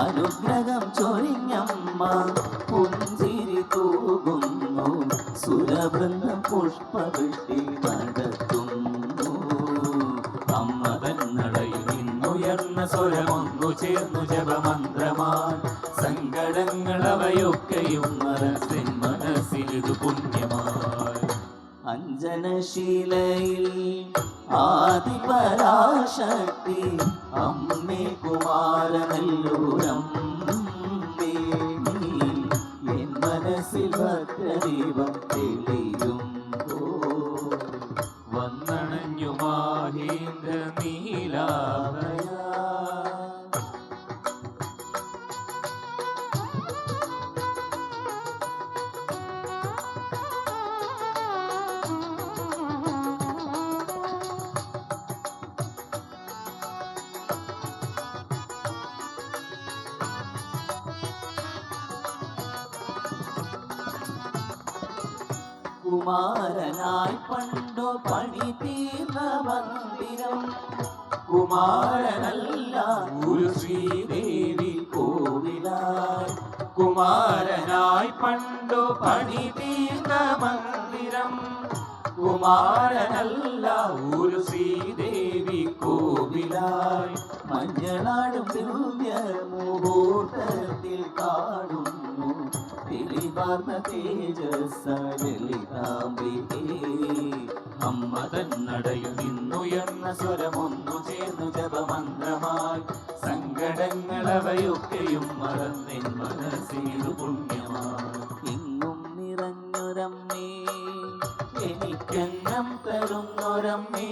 അനുഗ്രഹം ചൊരിഞ്ഞമ്മ പുഞ്ചിരി തൂകുന്നു സുരവൃന്ദം പുഷ്പവൃഷ്ടി നടത്തുന്നു. അമ്മ തന്നടയിൽ നിന്നുയർന്ന സ്വരമൊന്നു ചേർന്നു ജപമന്ത്രമാൻ. സങ്കടങ്ങൾ അവയൊക്കെയും മനസ്സിൻ മനസ്സിലിതു പുണ്യമായി അഞ്ജനശീലയിൽ ആദിപരാശക്തി അമ്മേ കുമാരനല്ലൂരമ്മേ എൻ മനസ്സിൽ ഭദ്രദീപം തെളിയും വന്നണഞ്ഞു മാഹേന്ദ്ര നീലാഭയ കുമാരനായി പണ്ടു പണി തീർന്ന മന്ദിരം. കുമാരനല്ല ഒരു ശ്രീദേവി കോവിലായി കുമാരനായി പണ്ടു പണി തീർന്ന മന്ദിരം. കുമാരനല്ല ഒരു ശ്രീദേവി കോവിലായി മഞ്ഞളാടും ദിവ്യ മുഹൂർത്തത്തിൽ കാണുന്നു തെളിവാർന്ന തേജസ്സലിതാംബികേ അമ്മ തന്നടയിൽ നിന്നുയർന്ന സ്വരമൊന്നു ചേർന്നു ജപമന്ത്രമായി. സങ്കടങ്ങൾ അവയൊക്കെയും മറന്നിൻ മനസ്സിനു പുണ്യമായി. ഇന്നും നിറഞ്ഞൊരമ്മേ എനിക്കെന്നം തരുന്നൊരമ്മേ.